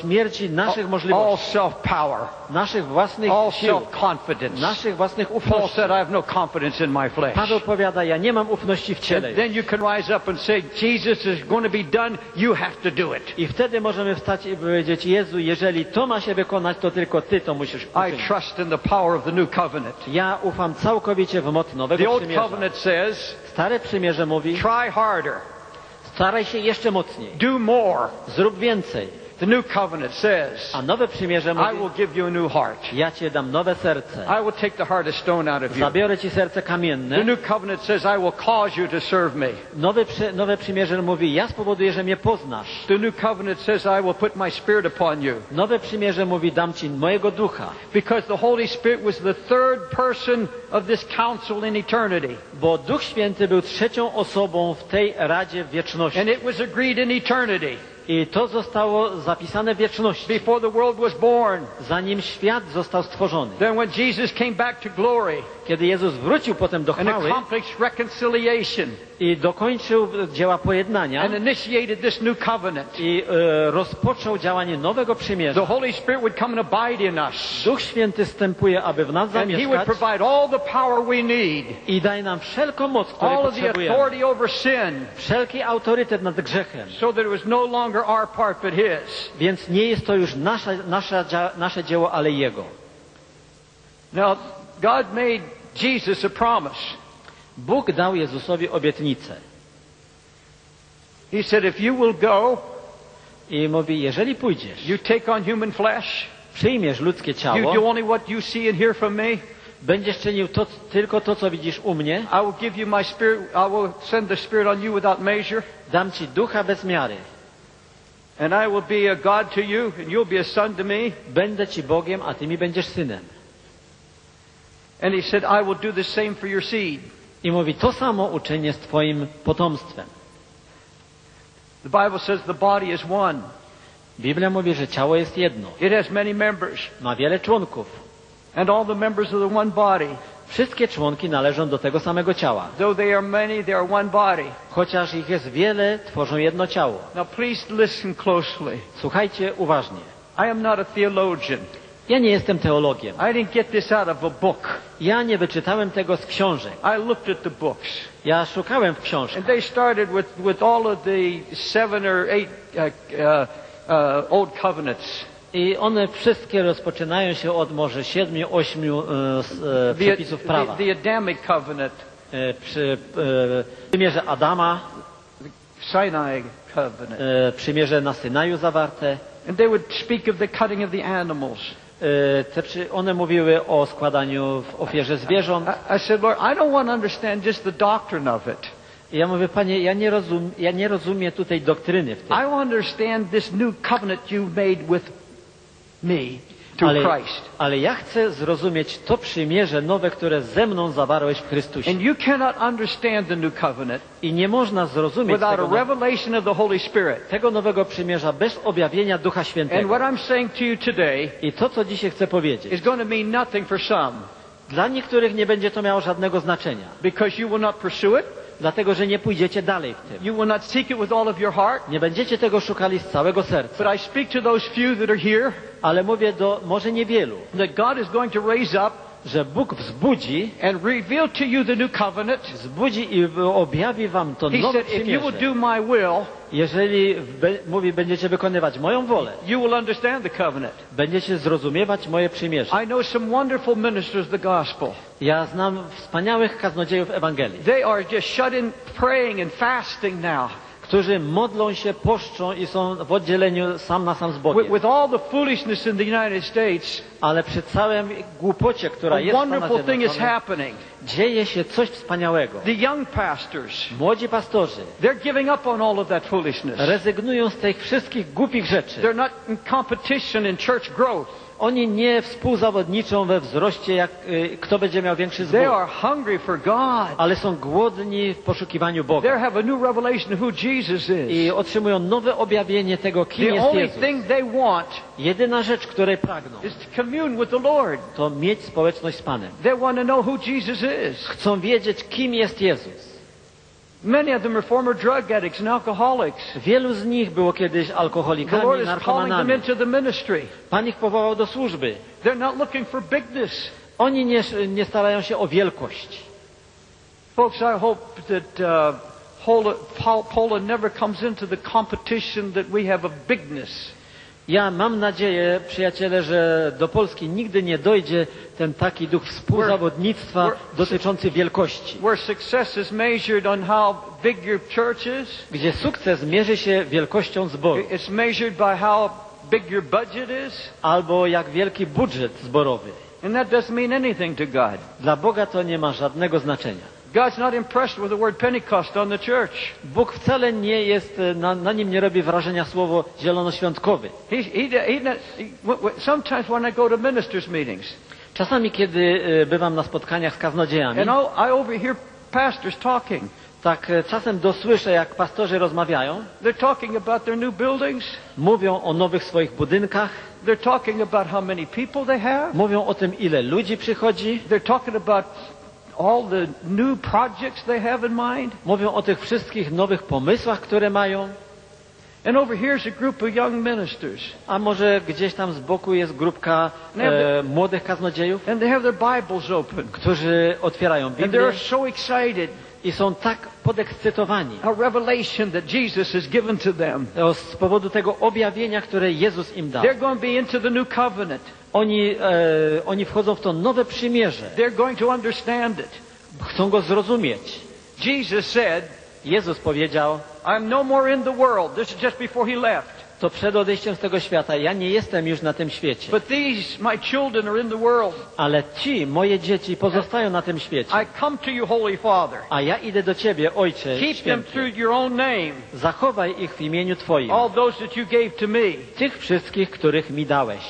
śmierci naszych all możliwości, self-power, naszych własnych all sił, self-confidence. naszych własnych Paul ufności. said, I have no confidence in my flesh. Paweł powiada, ja nie mam ufności w ciele. And then you can rise up and say, Jesus is going to be done, you have to do it. I wtedy możemy wstać i powiedzieć, Jezu, jeżeli to ma się wykonać, to tylko Ty to musisz I uczynić. trust in the power of the new covenant. Ja ufam całkowicie w moc The nowego old przymierza. covenant says, Stare przymierze mówi, try harder, staraj się jeszcze mocniej, do more. zrób więcej. The new covenant says, A nowe przymierze I mówi, will give you a new heart. ja Ci dam nowe serce. I will take the heart of stone out of you. Zabiorę Ci serce The kamienne. new covenant says, I will cause you to serve me. Nowe, nowe przymierze mówi, ja spowoduję, że mnie poznasz. The new covenant says, I will put my spirit upon you. Nowe przymierze mówi, dam Ci mojego ducha. Because the Holy Spirit was the third person of this council in eternity. Bo Duch Święty był trzecią osobą w tej Radzie wieczności. And it was agreed in eternity. I to zostało zapisane w wieczności, Before the world was born, zanim świat został stworzony. then when Jesus came back to glory Kiedy Jezus wrócił potem do chwały accomplished reconciliation i dokończył dzieła pojednania and initiated this new covenant, i e, rozpoczął działanie nowego the przymierza, Holy Spirit would come and abide in us. Duch Święty wstępuje, aby w nas And He would zamieszkać provide all the power we need, i daje nam wszelką moc, której all of the potrzebujemy. authority over sin, Wszelki autorytet nad grzechem. so that it was no longer our part but His. Więc nie jest to już nasza, nasza, nasze dzieło, ale Jego. Now, God made Jesus a promise. Bóg dał Jezusowi obietnicę He said, If you will go, i mówi, jeżeli pójdziesz, you take on human flesh, przyjmiesz ludzkie you ciało, do only what you see and hear from me, będziesz czynił to, tylko to, co widzisz u mnie, I will give you my spirit, I will send the Spirit on you without measure, dam Ci ducha bez miary. and I will be a God to you, and you'll be a son to me. Będę Ci Bogiem, a Ty mi będziesz synem. And He said, I will do the same for your seed. I mówi, to samo uczynię z Twoim potomstwem. The Bible says the body is one, Biblia mówi, że ciało jest jedno. it has many members, Ma wiele członków. and all the members of the one body, Wszystkie członki należą do tego samego ciała. though they are many, they are one body. Chociaż ich jest wiele, tworzą jedno ciało. Now, please listen closely. Słuchajcie uważnie. I am not a theologian. Ja nie jestem teologiem. I didn't get this out of a book. Ja nie wyczytałem tego z książek. I looked at the books. Ja szukałem w książkach. And they started with, with all of the seven or eight uh, uh, uh, Old Covenants. I one wszystkie rozpoczynają się od może siedmiu, ośmiu e, e, przepisów prawa. the, the Adamic Covenant, E, przy e, przymierze Adama, Sinai Covenant. e, przymierze na Synaju zawarte. And they would speak of the cutting of the animals. E, te, one mówiły o składaniu w ofierze zwierząt. I, I said, Lord, I don't want to understand just the doctrine of it. I ja mówię, Panie, ja nie, rozum, ja nie rozumiem tutaj doktryny w tym. I understand this new covenant you made with me Ale, Christ. ale ja chcę zrozumieć to przymierze nowe, które ze mną zawarłeś w Chrystusie. And you cannot understand the new covenant I nie można zrozumieć without tego, a now- revelation of the Holy Spirit. tego nowego przymierza bez objawienia Ducha And Świętego. what I'm saying to you today I to, co dzisiaj chcę powiedzieć, is going to mean nothing for some dla niektórych nie będzie to miało żadnego znaczenia, because you will not pursue it. dlatego że nie pójdziecie dalej w tym. Nie będziecie tego szukali z całego serca. Ale mówię do może niewielu, that God is going to raise up że Bóg wzbudzi, and reveal to you the new covenant. wzbudzi i objawi wam to He nowe said, if you will do my will, Jeżeli mówi, będziecie wykonywać moją wolę, you will understand the covenant. będziecie zrozumiewać moje przymierze. I know some wonderful ministers of the gospel. Ja znam wspaniałych kaznodziejów Ewangelii, They are just shut in praying and fasting now. Którzy modlą się, poszczą i są w oddzieleniu sam na sam z Bogiem. with all the foolishness in the United States, Ale przy całym głupocie, która jest wonderful thing is happening. dzieje się coś wspaniałego. The young pastors, Młodzi pastorzy they're giving up on all of that foolishness. rezygnują z tych wszystkich głupich rzeczy. They're not in competition in church growth. Oni nie współzawodniczą we wzroście, jak, y, kto będzie miał większy They zbór, are hungry for God. ale są głodni w poszukiwaniu They Boga have a new revelation who Jesus i is. otrzymują nowe objawienie tego, kim The jest only Jezus. thing they want Jedyna rzecz, której pragną, is to commune with the Lord. to mieć społeczność z Panem. They want to know who Jesus is. Chcą wiedzieć, kim jest Jezus. Many of them are former drug addicts and alcoholics. Wielu z nich było kiedyś The alkoholikami, Lord is calling them narkomanami. into the ministry. Pan ich powołał do służby. They're not looking for bigness. Oni nie, nie starają się o wielkość. Folks, I hope that uh, Poland, Pol- Poland never comes into the competition that we have of bigness. Ja mam nadzieję, przyjaciele, że do Polski nigdy nie dojdzie ten taki duch współzawodnictwa dotyczący wielkości, gdzie sukces mierzy się wielkością zboru, It's measured by how big your budget is. albo jak wielki budżet zborowy. And that doesn't mean anything to God. Dla Boga to nie ma żadnego znaczenia. God's not impressed with the word Pentecost on the church. Bóg wcale nie jest, e, na, na nim nie robi wrażenia słowo zielonoświątkowy. He, he, he, sometimes when I go to ministers' meetings, Czasami, kiedy e, bywam na spotkaniach z kaznodziejami, and I, I overhear pastors talking. tak e, czasem dosłyszę, jak pastorzy rozmawiają, They're talking about their new buildings. mówią o nowych swoich budynkach, They're talking about how many people they have. mówią o tym, ile ludzi przychodzi, They're talking about all the new projects they have in mind. mówią o tych wszystkich nowych pomysłach, które mają, And over here's a group of young ministers. a może gdzieś tam z boku jest grupka e, młodych kaznodziejów, And they have their Bibles open. którzy otwierają And Biblię they're so excited. I są tak podekscytowani A revelation that Jesus has given to them. z powodu tego objawienia, które Jezus im dał. They're going to be into the new covenant. Oni, e, oni wchodzą w to nowe przymierze, They're going to understand it. chcą go zrozumieć. Jesus said, Jezus powiedział, I'm no more in the world. This is just before he left. To przed odejściem z tego świata, ja nie jestem już na tym świecie, But these, my children, are in the world. ale ci, moje dzieci, pozostają na tym świecie. I come to you, Holy Father. A ja idę do Ciebie, Ojcze Keep them Święty. through your own name. Zachowaj ich w imieniu Twoim. All those that you gave to me. Tych wszystkich, których mi dałeś.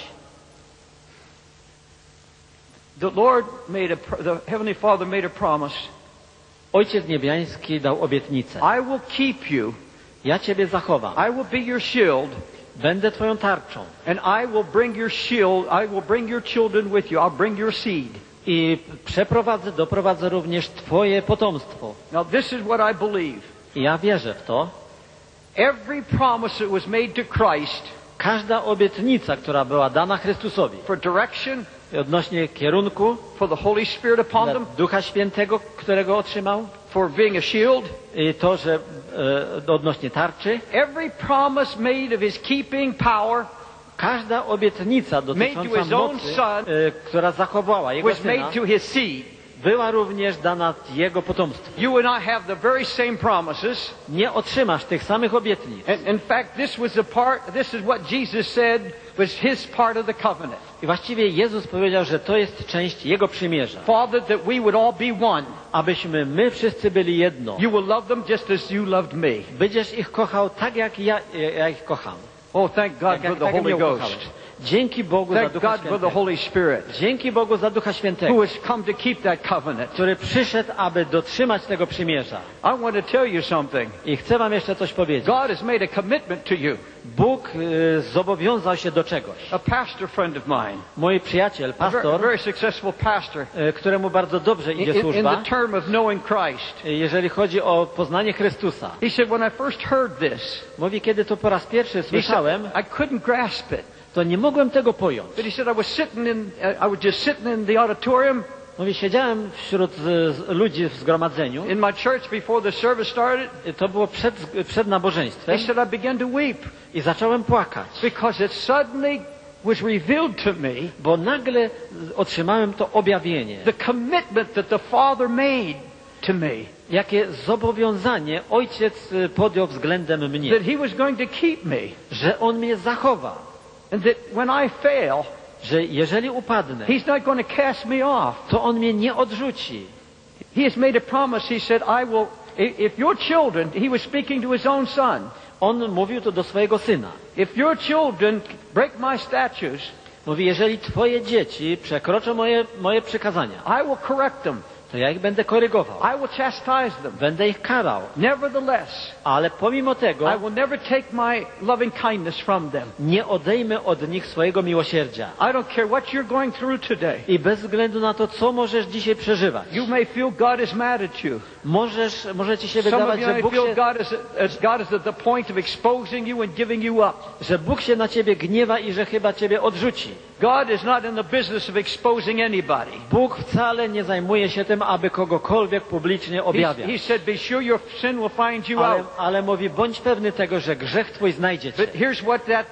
The Lord made a, the Heavenly Father made a promise. Ojciec Niebiański dał obietnicę. I will keep you. Ja Ciebie zachowam. I will be your shield. Będę Twoją tarczą. And I will bring your shield. I will bring your children with you. I'll bring your seed. I przeprowadzę, doprowadzę również Twoje potomstwo. Now this is what I believe. I ja wierzę w to. Every promise that was made to Christ Każda obietnica, która była dana Chrystusowi for direction, odnośnie kierunku for the Holy Spirit upon them, Ducha Świętego, którego otrzymał, for being a shield, i to, że e, odnośnie tarczy, every promise made of his keeping power każda obietnica dotycząca mocy, son e, która zachowała jego syna, made to his seed. Była również dana jego potomstwu. You and I have the very same promises. Nie otrzymasz tych samych obietnic. And in fact, this was part, this is what Jesus said was his part of the covenant. I właściwie Jezus powiedział, że to jest część Jego przymierza. Father, that we would all be one. Abyśmy my wszyscy byli jedno. You will love them just as you loved me. Będziesz ich kochał tak, jak ja, ja ich kocham. Oh, thank God Tak, for the tak Holy Ghost. Dzięki Bogu za Ducha Świętego. Dzięki Bogu za Ducha who Świętego, has come to keep that covenant. który przyszedł, aby dotrzymać tego przymierza. I want to tell you something. I chcę wam jeszcze coś powiedzieć. God has made a commitment to you. Bóg y, zobowiązał się do czegoś. A pastor friend of mine, Mój przyjaciel, a very, pastor, successful pastor, y, któremu bardzo dobrze idzie in, in służba, the term of knowing Christ. y, jeżeli chodzi o poznanie Chrystusa. He said, when I first heard this, Mówi, kiedy to po raz pierwszy he said, słyszałem, I couldn't grasp it. To nie mogłem tego pojąć. But he said, I was sitting in, I was just sitting in the auditorium Mówi, siedziałem wśród ludzi w zgromadzeniu. in my church before the service started. To było przed, przed He nabożeństwem. said, I began to weep I zacząłem płakać, because it suddenly was revealed to me bo nagle otrzymałem to objawienie. the commitment that the Father made to me, Jakie zobowiązanie ojciec y, podjął względem mnie, that He was going to keep me, że on mnie zachowa, and that when I fail, że jeżeli upadnę, He's not going to cast me off. to on mnie nie odrzuci. He has made a promise. He said, I will, if your children, He was speaking to His own Son, On mówił to do swojego syna. if your children break my statutes, Mówi, jeżeli twoje dzieci przekroczą moje, moje przykazania, I will correct them. To ja ich będę korygował. I will chastise them. Będę ich karał. Nevertheless, Ale pomimo tego I will never take my loving kindness from them. nie odejmę od nich swojego miłosierdzia. I don't care what you're going through today. I bez względu na to, co możesz dzisiaj przeżywać. You may feel God is mad at you. Możesz, może ci się Some of wydawać, you że Bóg feel się, God is, as God is at the point of exposing you and giving you up. że Bóg się na ciebie gniewa i że chyba ciebie odrzuci. God is not in the business of exposing anybody. Bóg wcale nie zajmuje się tym, aby kogokolwiek publicznie He, objawiać. he said, be sure your sin will find you Ale, out. ale mówi, bądź pewny tego, że grzech twój znajdzie cię. But here's what that